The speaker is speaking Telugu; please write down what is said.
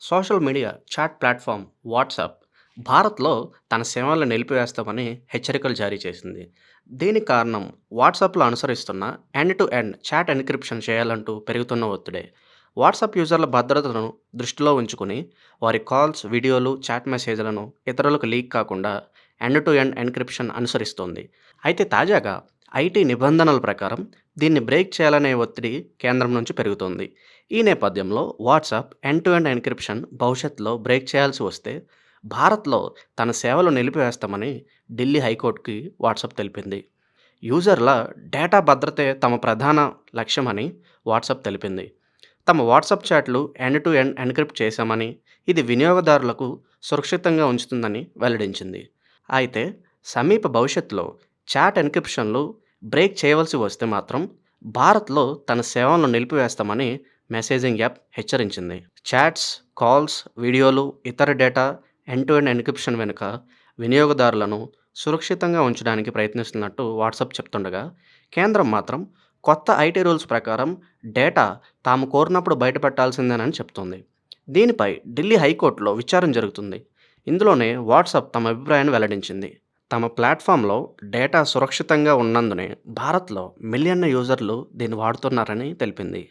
Social media chat platform WhatsApp భారత్లో తన సేవలను నిలిపివేస్తామని హెచ్చరికలు జారీ చేసింది. దీనికి కారణం వాట్సాప్లో అనుసరిస్తున్న end to end chat encryption చేయాలంటూ పెరుగుతున్న ఒత్తిడే. వాట్సాప్ యూజర్ల భద్రతను దృష్టిలో ఉంచుకుని వారి కాల్స్ వీడియోలు చాట్ మెసేజ్లను ఇతరులకు లీక్ కాకుండా ఎండ్ టు ఎండ్ ఎన్క్రిప్షన్ అనుసరిస్తోంది. అయితే తాజాగా ఐటీ నిబంధనల ప్రకారం దీన్ని బ్రేక్ చేయాలనే ఒత్తిడి కేంద్రం నుంచి పెరుగుతోంది. ఈ నేపథ్యంలో WhatsApp end to end encryption భవిష్యత్తులో బ్రేక్ చేయాల్సి వస్తే భారత్లో తన సేవలు నిలిపివేస్తామని ఢిల్లీ హైకోర్టుకి వాట్సాప్ తెలిపింది. యూజర్ల డేటా భద్రతే తమ ప్రధాన లక్ష్యమని వాట్సాప్ తెలిపింది. తమ వాట్సాప్ చాట్లు ఎండ్ టు ఎండ్ ఎన్క్రిప్ట్ చేశామని ఇది వినియోగదారులకు సురక్షితంగా ఉంచుతుందని వెల్లడించింది. అయితే సమీప భవిష్యత్తులో చాట్ ఎన్క్రిప్షన్లు బ్రేక్ చేయవలసి వస్తే మాత్రం భారత్లో తన సేవలను నిలిపివేస్తామని మెసేజింగ్ యాప్ హెచ్చరించింది. చాట్స్ కాల్స్ వీడియోలు ఇతర data end to end encryption వెనుక వినియోగదారులను సురక్షితంగా ఉంచడానికి ప్రయత్నిస్తున్నట్టు వాట్సాప్ చెప్తుండగా కేంద్రం మాత్రం కొత్త ఐటీ రూల్స్ ప్రకారం డేటా తాము కోరినప్పుడు బయటపెట్టాల్సిందేనని చెప్తోంది. దీనిపై ఢిల్లీ హైకోర్టులో విచారణ జరుగుతుంది. ఇందులోనే వాట్సాప్ తమ అభిప్రాయాన్ని వెల్లడించింది. తమ ప్లాట్ఫామ్లో డేటా సురక్షితంగా ఉన్నందునే భారత్లో మిలియన్ల యూజర్లు దీన్ని వాడుతున్నారని తెలిపింది.